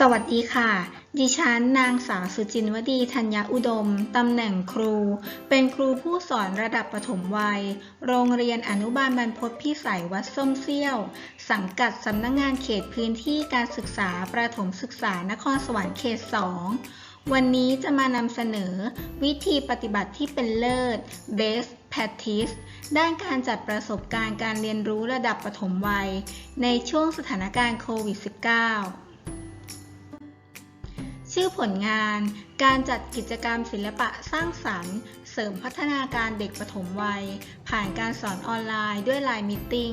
สวัสดีค่ะ ดิฉันนางสาวสุจินวดีธัญญาอุดม ตำแหน่งครู เป็นครูผู้สอนระดับประถมวัย โรงเรียนอนุบาลบรรพตพิสัยวัดส้มเซี่ยว สังกัดสำนักงงานเขตพื้นที่การศึกษาประถมศึกษานครสวรรค์เขต 2 วันนี้จะมานำเสนอ วิธีปฏิบัติที่เป็นเลิศ best practice ด้านการจัดประสบการณ์การเรียนรู้ระดับประถมวัย ในช่วงสถานการณ์โควิด -19 ชื่อผลงาน การจัดกิจกรรมศิลปะสร้างสรรค์ เสริมพัฒนาการเด็กปฐมวัย ผ่านการสอนออนไลน์ด้วยไลน์มิทติ้ง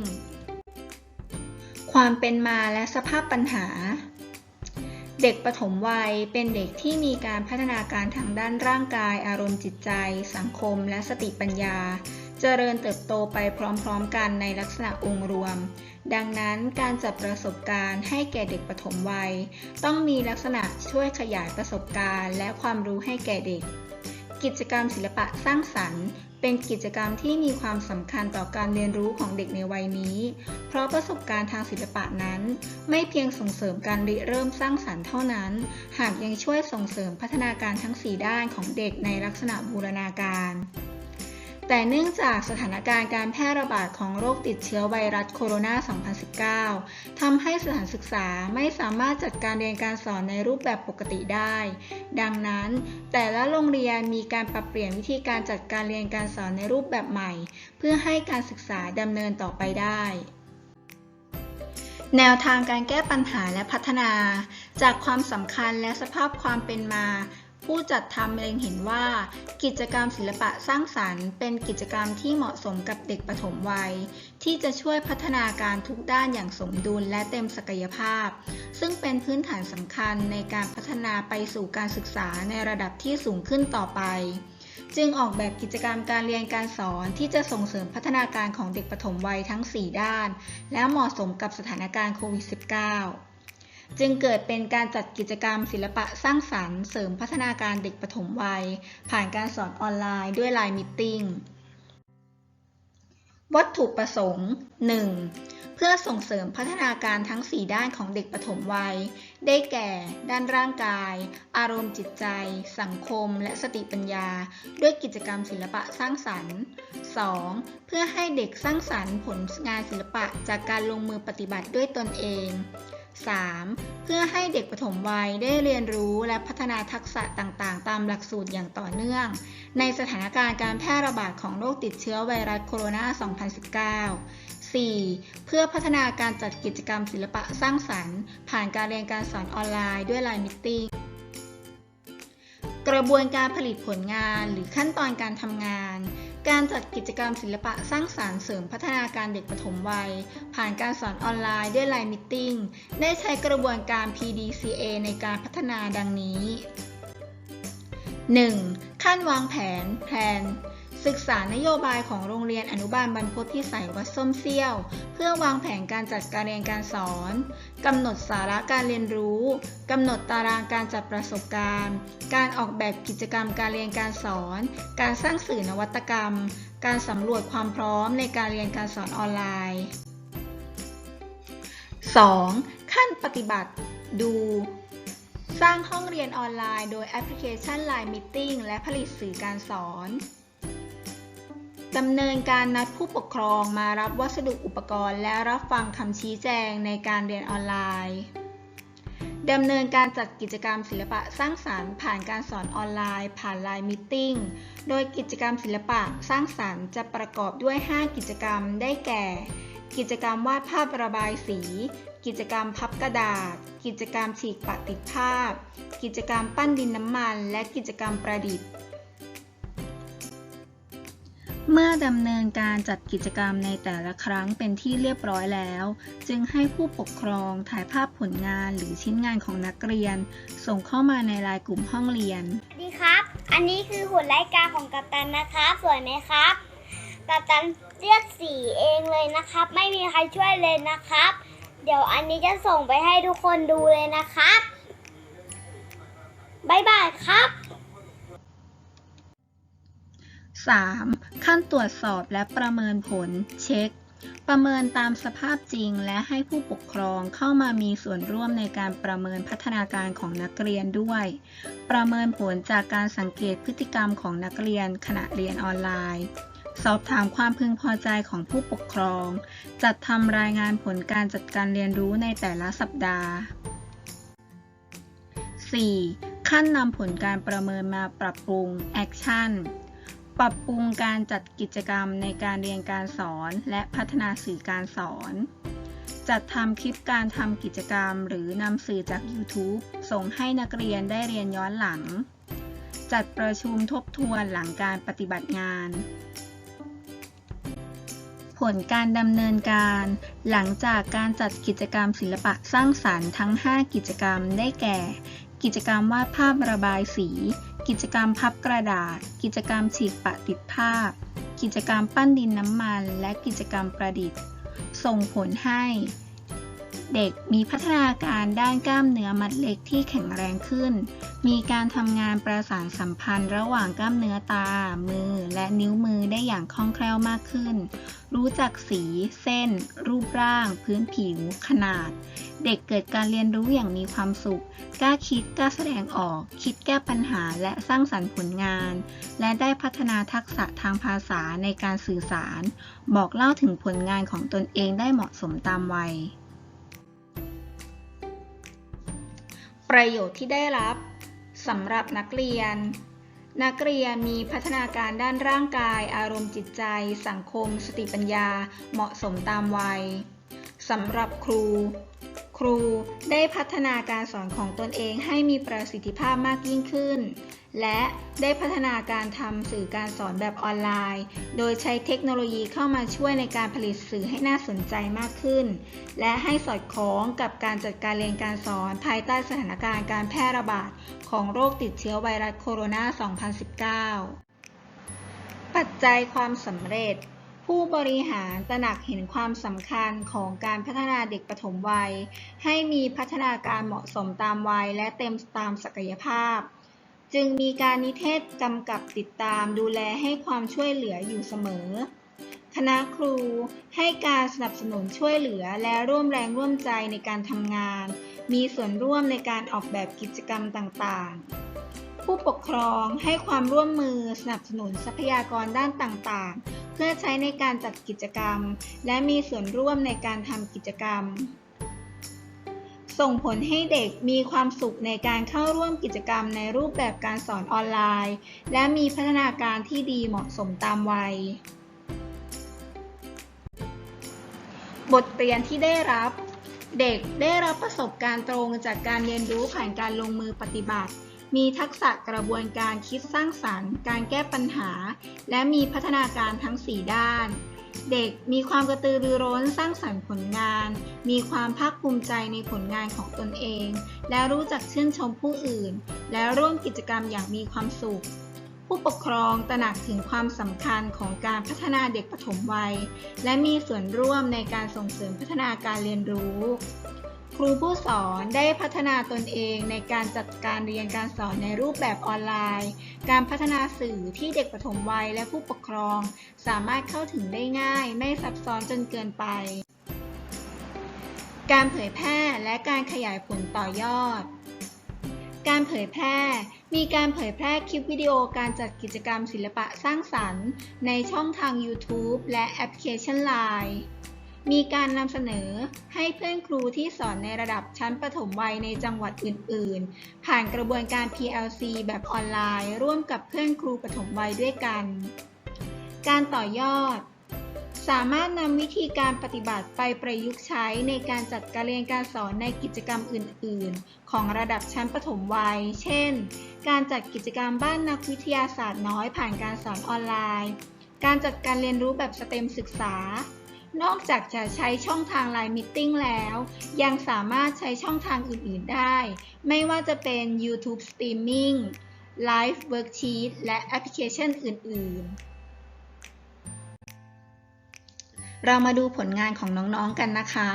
ความเป็นมาและสภาพปัญหา เด็กปฐมวัยเป็นเด็กที่มีการพัฒนาการทางด้านร่างกาย อารมณ์จิตใจ สังคม และสติปัญญา เจริญเติบโตไปพร้อมๆกันในลักษณะองค์รวม ดังนั้นการจัดประสบการณ์ให้แก่เด็กปฐมวัย ต้องมีลักษณะช่วยขยายประสบการณ์และความรู้ให้แก่เด็ก กิจกรรมศิลปะสร้างสรรค์ เป็นกิจกรรมที่มีความสำคัญต่อการเรียนรู้ของเด็กในวัยนี้ เพราะประสบการณ์ทางศิลปะนั้น ไม่เพียงส่งเสริมการริเริ่มสร้างสรรค์เท่านั้น หากยังช่วยส่งเสริมพัฒนาการทั้ง 4 ด้านของเด็กในลักษณะบูรณาการ แต่เนื่องจากสถานการณ์การแพร่ระบาดของโรคติดเชื้อไวรัสโคโรนา 2019 ทำให้สถานศึกษาไม่สามารถจัดการเรียนการสอนในรูปแบบปกติได้ ดังนั้น แต่ละโรงเรียนมีการปรับเปลี่ยนวิธีการจัดการเรียนการสอนในรูปแบบใหม่ เพื่อให้การศึกษาดำเนินต่อไปได้แนวทางการแก้ปัญหาและพัฒนา จากความสำคัญและสภาพความเป็นมา ผู้จัดทำเล็งเห็นว่า กิจกรรมศิลปะสร้างสรรค์ เป็นกิจกรรมที่เหมาะสมกับเด็กปฐมวัย ที่จะช่วยพัฒนาการทุกด้านอย่างสมดุลและเต็มศักยภาพ ซึ่งเป็นพื้นฐานสำคัญในการพัฒนาไปสู่การศึกษาในระดับที่สูงขึ้นต่อไป จึงออกแบบกิจกรรมการเรียนการสอนที่จะส่งเสริมพัฒนาการของเด็กปฐมวัยทั้ง 4 ด้าน และเหมาะสมกับสถานการณ์โควิด -19 จึงเกิดเป็นการจัดกิจกรรมศิลปะสร้างสรรค์เสริมพัฒนาการเด็กปฐมวัย ผ่านการสอนออนไลน์ด้วยไลน์มิทติ้งวัตถุประสงค์ 1. เพื่อส่งเสริมพัฒนาการทั้ง 4 ด้านของเด็กปฐมวัย ได้แก่ ด้านร่างกาย อารมณ์จิตใจ สังคม และสติปัญญา ด้วยกิจกรรมศิลปะสร้างสรรค์ 2. เพื่อให้เด็กสร้างสรรค์ผลงานศิลปะจากการลงมือปฏิบัติด้วยตนเอง 3. เพื่อให้เด็กปฐมวัยได้เรียนรู้และพัฒนาทักษะต่างๆ ตามหลักสูตรอย่างต่อเนื่อง ในสถานการณ์การแพร่ระบาดของโรคติดเชื้อไวรัสโคโรนา 2019 4. เพื่อพัฒนาการจัดกิจกรรมศิลปะสร้างสรรค์ ผ่านการเรียนการสอนออนไลน์ด้วยไลน์มิทติ้งกระบวนการผลิตผลงานหรือขั้นตอนการทำงาน การจัดกิจกรรมศิลปะสร้างสารรค์เสริมพัฒนาการเด็กปฐมวัย ผ่านการสอนออนไลน์ด้วยไลน์มิทติ้งได้ใช้กระบวนการ PDCA ในการพัฒนาดังนี้ 1. ขั้นวางแผน แพลน ศึกษานโยบายของโรงเรียนอนุบาลบรรพตพิสัยวัดส้มเซี่ยว เพื่อวางแผนการจัดการเรียนการสอนกำหนดสาระการเรียนรู้กำหนดตารางการจัดประสบการณ์ การออกแบบกิจกรรมการเรียนการสอน การสร้างสื่อนวัตกรรม การสำรวจความพร้อมในการเรียนการสอนออนไลน์ 2. ขั้นปฏิบัติ ดู สร้างห้องเรียนออนไลน์ โดยแอปพลิเคชัน Line Meeting และผลิตสื่อการสอน ดำเนินการนัดผู้ปกครองมารับวัสดุอุปกรณ์ และรับฟังคำชี้แจงในการเรียนออนไลน์ดำเนินการจัดกิจกรรมศิลปะสร้างสรรค์ผ่านการสอนออนไลน์ ผ่านไลน์มิทติ้งโดยกิจกรรมศิลปะสร้างสรรค์จะประกอบด้วย 5 กิจกรรมได้แก่ กิจกรรมวาดภาพระบายสี กิจกรรมพับกระดาษ กิจกรรมฉีกปะติดภาพ กิจกรรมปั้นดินน้ำมัน และกิจกรรมประดิษฐ์ เมื่อดำเนินการจัดกิจกรรมในแต่ละครั้งเป็นที่เรียบร้อยแล้ว จึงให้ผู้ปกครองถ่ายภาพผลงานหรือชิ้นงานของนักเรียน ส่งเข้ามาในไลน์กลุ่มห้องเรียน ดีครับ อันนี้คือหุ่นไล่กาของกัปตันนะครับสวยไหมครับ กัปตันเลือกสีเองเลยนะครับ ไม่มีใครช่วยเลยนะครับ เดี๋ยวอันนี้จะส่งไปให้ทุกคนดูเลยนะครับบ๊ายบายครับ 3. ขั้นตรวจสอบและประเมินผล เช็ค ประเมินตามสภาพจริง และให้ผู้ปกครองเข้ามามีส่วนร่วมในการประเมินพัฒนาการของนักเรียนด้วย ประเมินผลจากการสังเกตพฤติกรรมของนักเรียนขณะเรียนออนไลน์ สอบถามความพึงพอใจของผู้ปกครอง จัดทำรายงานผลการจัดการเรียนรู้ในแต่ละสัปดาห์ 4. ขั้นนำผลการประเมินมาปรับปรุง Action ปรับปรุงการจัดกิจกรรมในการเรียนการสอนและพัฒนาสื่อการสอน จัดทำคลิปการทำกิจกรรม หรือนำสื่อจาก YouTube ส่งให้นักเรียนได้เรียนย้อนหลัง จัดประชุมทบทวนหลังการปฏิบัติงาน ผลการดำเนินการ หลังจากการจัดกิจกรรมศิลปะสร้างสรรค์ทั้ง 5 กิจกรรมได้แก่ กิจกรรมวาดภาพระบายสี กิจกรรมพับกระดาษ กิจกรรมฉีกปะติดภาพ กิจกรรมปั้นดินน้ำมัน และกิจกรรมประดิษฐ์ ส่งผลให้ เด็กมีพัฒนาการด้านกล้ามเนื้อมัดเล็กที่แข็งแรงขึ้น มีการทำงานประสานสัมพันธ์ระหว่างกล้ามเนื้อตา มือ และนิ้วมือได้อย่างคล่องแคล่วมากขึ้น รู้จักสี เส้น รูปร่าง พื้นผิว ขนาด เด็กเกิดการเรียนรู้อย่างมีความสุข กล้าคิด กล้าแสดงออก คิดแก้ปัญหา และสร้างสรรค์ผลงาน และได้พัฒนาทักษะทางภาษาในการสื่อสาร บอกเล่าถึงผลงานของตนเองได้เหมาะสมตามวัย ประโยชน์ที่ได้รับสำหรับนักเรียน นักเรียนมีพัฒนาการด้านร่างกาย อารมณ์จิตใจ สังคม สติปัญญา เหมาะสมตามวัยสำหรับครู ครูได้พัฒนาการสอนของตนเองให้มีประสิทธิภาพมากยิ่งขึ้น และได้พัฒนาการทำสื่อการสอนแบบออนไลน์ โดยใช้เทคโนโลยีเข้ามาช่วยในการผลิตสื่อให้น่าสนใจมากขึ้น และให้สอดคล้องกับการจัดการเรียนการสอนภายใต้สถานการณ์การแพร่ระบาดของโรคติดเชื้อไวรัสโคโรนา 2019 ปัจจัยความสำเร็จผู้บริหารตระหนักเห็นความสำคัญของการพัฒนาเด็กปฐมวัย ให้มีพัฒนาการเหมาะสมตามวัยและเต็มตามศักยภาพ จึงมีการนิเทศกำกับติดตามดูแลให้ความช่วยเหลืออยู่เสมอ คณะครูให้การสนับสนุนช่วยเหลือและร่วมแรงร่วมใจในการทำงาน มีส่วนร่วมในการออกแบบกิจกรรมต่างๆ ผู้ปกครองให้ความร่วมมือสนับสนุนทรัพยากรด้านต่างๆ เพื่อใช้ในการจัดกิจกรรม และมีส่วนร่วมในการทำกิจกรรม ส่งผลให้เด็กมีความสุขในการเข้าร่วมกิจกรรมในรูปแบบการสอนออนไลน์ และมีพัฒนาการที่ดีเหมาะสมตามวัย บทเรียนที่ได้รับ เด็กได้รับประสบการณ์ตรงจากการเรียนรู้ผ่านการลงมือปฏิบัติ มีทักษะกระบวนการคิดสร้างสรรค์ การแก้ปัญหา และมีพัฒนาการทั้ง 4 ด้าน เด็กมีความกระตือรือร้นสร้างสรรค์ผลงาน มีความภาคภูมิใจในผลงานของตนเอง และรู้จักชื่นชมผู้อื่น และร่วมกิจกรรมอย่างมีความสุข ผู้ปกครองตระหนักถึงความสำคัญของการพัฒนาเด็กปฐมวัย และมีส่วนร่วมในการส่งเสริมพัฒนาการเรียนรู้ ครูผู้สอนได้พัฒนาตนเองในการจัดการเรียนการสอนในรูปแบบออนไลน์ การพัฒนาสื่อที่เด็กปฐมวัยและผู้ปกครอง สามารถเข้าถึงได้ง่าย ไม่ซับซ้อนจนเกินไป การเผยแพร่และการขยายผลต่อยอด การเผยแพร่ มีการเผยแพร่คลิปวิดีโอการจัดกิจกรรมศิลปะสร้างสรรค์ ในช่องทาง YouTube และแอปพลิเคชัน Line มีการนำเสนอให้เพื่อนครูที่สอนในระดับชั้นประถมวัยในจังหวัดอื่น ๆ ผ่านกระบวนการ PLC แบบออนไลน์ ร่วมกับเพื่อนครูประถมวัยด้วยกัน การต่อยอด สามารถนำวิธีการปฏิบัติไปประยุกต์ใช้ในการจัดการเรียนการสอนในกิจกรรมอื่น ๆ ของระดับชั้นประถมวัย เช่น การจัดกิจกรรมบ้านนักวิทยาศาสตร์น้อยผ่านการสอนออนไลน์ การจัดการเรียนรู้แบบสเต็มศึกษา นอกจากจะใช้ช่องทาง Line Meeting แล้ว ยังสามารถใช้ช่องทางอื่น ๆ ได้ ไม่ว่าจะเป็น YouTube Streaming Live Worksheet และแอปพลิเคชันอื่น ๆ เรามาดูผลงานของน้อง ๆ กันนะคะ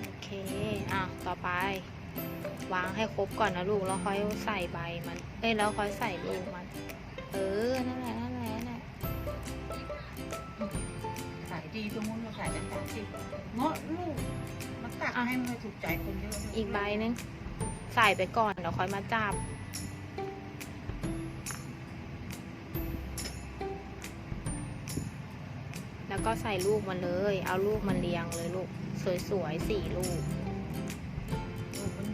โอเค อะ ต่อไป วางให้ครบก่อนนะลูกแล้วค่อยใส่ใบมัน เอ้ยแล้วค่อยใส่ลูกมัน เออนั่นแหละนั่นแหละนั่นแหละขายดีตรงนู้นเราขายได้สามสิบเงาะลูกมันตักให้มันถูกใจคนเยอะเลยอีกใบหนึงใส่ไปก่อนเดี๋ยวค่อยมาจับแล้วก็ใส่ลูกมันเลย เอาลูกมันเรียงเลยลูก สวยๆสี่ลูกลูกมันใ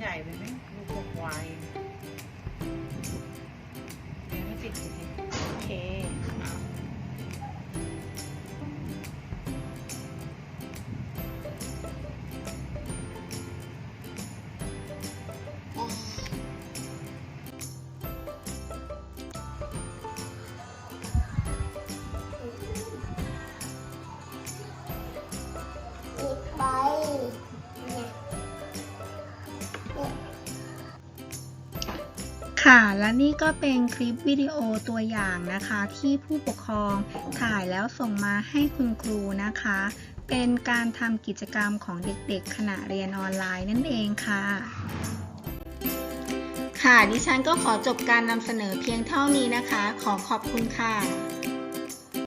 หญ่ไปไหมลูกก็ควายเดี๋ยวไม่ติดอยู่ดีโอเค ค่ะ และนี่ก็เป็นคลิปวิดีโอตัวอย่างนะคะ ที่ผู้ปกครองถ่ายแล้วส่งมาให้คุณครูนะคะ เป็นการทำกิจกรรมของเด็กๆ ขณะเรียนออนไลน์นั่นเองค่ะ ค่ะ ดิฉันก็ขอจบการนำเสนอเพียงเท่านี้นะคะ ขอขอบคุณค่ะ